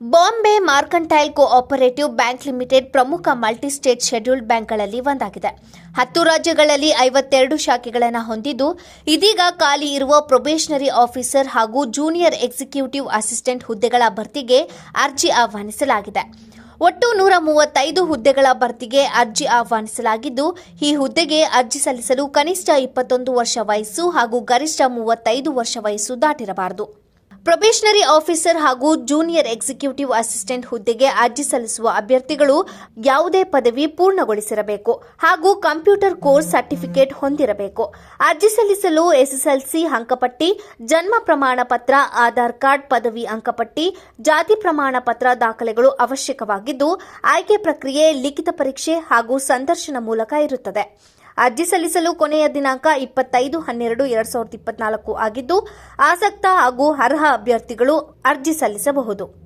Bombay Mercantile Cooperative Bank Limited ಪ್ರಮುಖ multi state scheduled ಬ್ಯಾಂಕ್ಗಳಲ್ಲಿ ಒಂದಾಗಿದೆ. ಹತ್ತು ರಾಜ್ಯಗಳಲ್ಲಿ ಐವತ್ತೆರಡು ಶಾಖೆಗಳನ್ನು ಹೊಂದಿದ್ದು, ಇದೀಗ ಖಾಲಿ ಇರುವ ಪ್ರೊಬೇಷನರಿ ಆಫೀಸರ್ ಹಾಗೂ ಜೂನಿಯರ್ ಎಕ್ಸಿಕ್ಯೂಟಿವ್ ಅಸಿಸ್ಟೆಂಟ್ ಹುದ್ದೆಗಳ ಭರ್ತಿಗೆ ಅರ್ಜಿ ಆಹ್ವಾನಿಸಲಾಗಿದೆ. ಒಟ್ಟು ನೂರ ಮೂವತ್ತೈದು ಹುದ್ದೆಗಳ ಭರ್ತಿಗೆ ಅರ್ಜಿ ಆಹ್ವಾನಿಸಲಾಗಿದ್ದು, ಈ ಹುದ್ದೆಗೆ ಅರ್ಜಿ ಸಲ್ಲಿಸಲು ಕನಿಷ್ಠ ಇಪ್ಪತ್ತೊಂದು ವರ್ಷ ವಯಸ್ಸು ಹಾಗೂ ಗರಿಷ್ಠ ಮೂವತ್ತೈದು ವರ್ಷ ವಯಸ್ಸು ದಾಟಿರಬಾರದು. ಪ್ರೊಬೇಷನರಿ ಆಫೀಸರ್ ಹಾಗೂ ಜೂನಿಯರ್ ಎಕ್ಸಿಕ್ಯೂಟಿವ್ ಅಸಿಸ್ಟೆಂಟ್ ಹುದ್ದೆಗೆ ಅರ್ಜಿ ಸಲ್ಲಿಸುವ ಅಭ್ಯರ್ಥಿಗಳು ಯಾವುದೇ ಪದವಿ ಪೂರ್ಣಗೊಳಿಸಿರಬೇಕು ಹಾಗೂ ಕಂಪ್ಯೂಟರ್ ಕೋರ್ಸ್ ಸರ್ಟಿಫಿಕೇಟ್ ಹೊಂದಿರಬೇಕು. ಅರ್ಜಿ ಸಲ್ಲಿಸಲು ಎಸ್ಎಸ್ಎಲ್ಸಿ ಅಂಕಪಟ್ಟಿ, ಜನ್ಮ ಪ್ರಮಾಣ ಪತ್ರ ಆಧಾರ್ ಕಾರ್ಡ್, ಪದವಿ ಅಂಕಪಟ್ಟಿ, ಜಾತಿ ಪ್ರಮಾಣ ಪತ್ರ ದಾಖಲೆಗಳು ಅವಶ್ಯಕವಾಗಿದ್ದು, ಆಯ್ಕೆ ಪ್ರಕ್ರಿಯೆ ಲಿಖಿತ ಪರೀಕ್ಷೆ ಹಾಗೂ ಸಂದರ್ಶನ ಮೂಲಕ ಇರುತ್ತದೆ. ಅರ್ಜಿ ಸಲ್ಲಿಸಲು ಕೊನೆಯ ದಿನಾಂಕ ಇಪ್ಪತ್ತೈದು, ಹನ್ನೆರಡು, ಎರಡ್ ಸಾವಿರದ ಇಪ್ಪತ್ನಾಲ್ಕು ಆಗಿದ್ದು, ಆಸಕ್ತ ಹಾಗೂ ಅರ್ಹ ಅಭ್ಯರ್ಥಿಗಳು ಅರ್ಜಿ ಸಲ್ಲಿಸಬಹುದು.